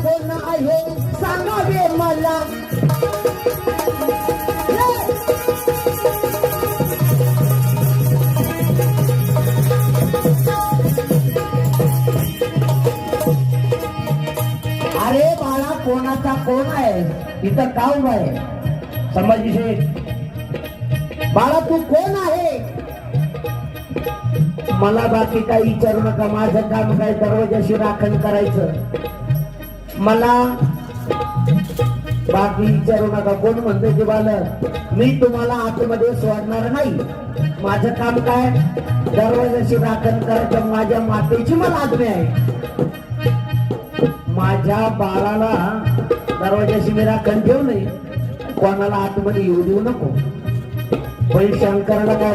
कोण आहे. सांगावे मला. अरे बाळा कोणाचा कोण आहे? इथं का उभा आहे? संभाजी बाळा तू कोण आहे? मला बाकी काही विचारू नका. माझं काम काय? दरवाजाशी राखण करायचं. मला बाकी विचारू नका. कोण म्हणतो की बालक मी तुम्हाला आतमध्ये सोडणार नाही. माझं काम काय? दरवाजाशी राखण करायचं माझ्या मातेची मला आज्ञा आहे. माझ्या बाळाला दरवाजाशी मी राखण ठेवू नये. कोणाला आतमध्ये येऊ देऊ नको. पण शंकराला काय